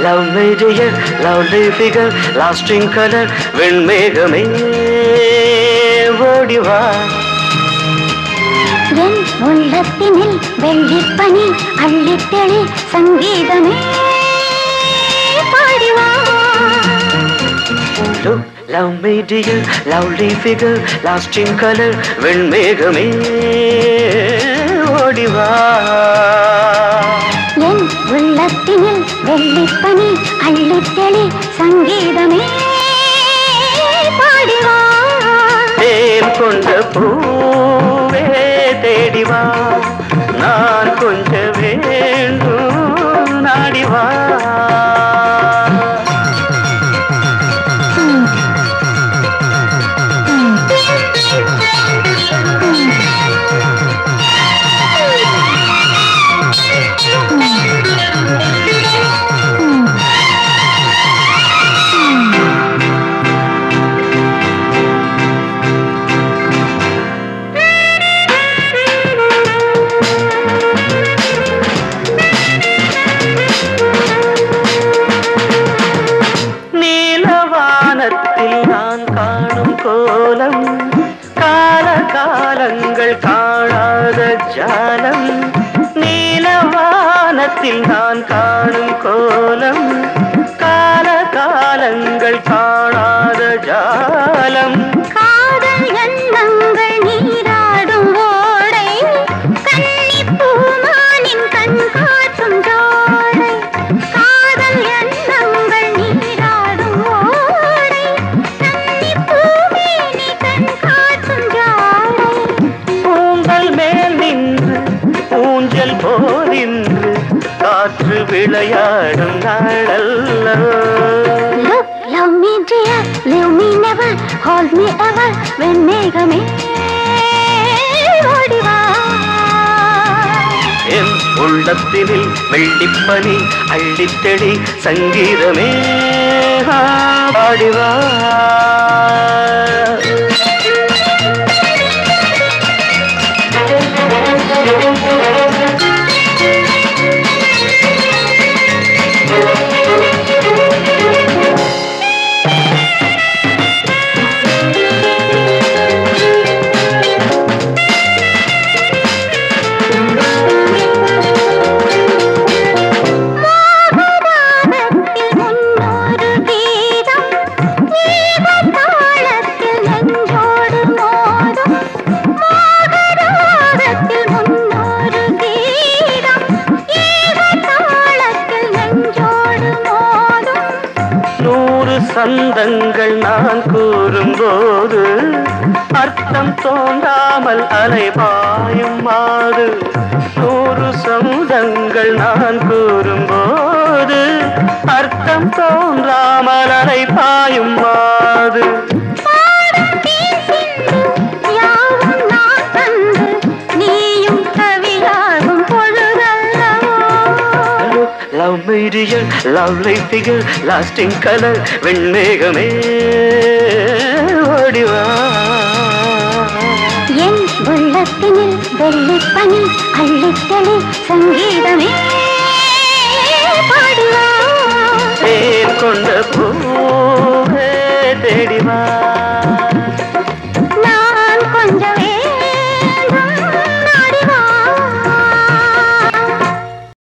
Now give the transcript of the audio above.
Me dear, lovely figure, lasting color, வெண்மேகமே ஓடிவா என் உள்ளத்தினில் வெள்ளிப்பனி அள்ளித்தெளி சங்கீதமே பாடிவா love me dear, lovely figure, lasting color, வெண்மேகமே ஓடிவா என் உள்ளத்தினில் வெள்ளிப்பனி அள்ளித்தெளி சங்கீதமே பாடிவா. தேன் கொண்ட பூவே தேடிவா. காலத்தில் நான் காணும் கோலம் கால காலங்கள் காணாத ஜாலம். விளையாடும் நாளல்லவோ Look, love me dear, leave me never, hold me ever, வெண்மேகமே ஓடிவா. என் உள்ளத்தினில் வெள்ளிப்பனி அள்ளித்தெளி சங்கீதமே. பாடிவா. நூறு நான் கூறும்போது அர்த்தம் தோன்றாமல் அலைபாயும் மாறு. நூறு சமுதங்கள் நான் கூறும்போது அர்த்தம் தோன்றாமல் அலைபாயும் மாறு. வைரியல் லவ்லி ஃபிகர் லாஸ்டிங் கலர் வெண்மேகமே ஓடிவா என் உள்ளத்தினில் வெள்ளி பனி அள்ளித்தளி சங்கீதமே பாடுவா. தேன் கொண்ட பூ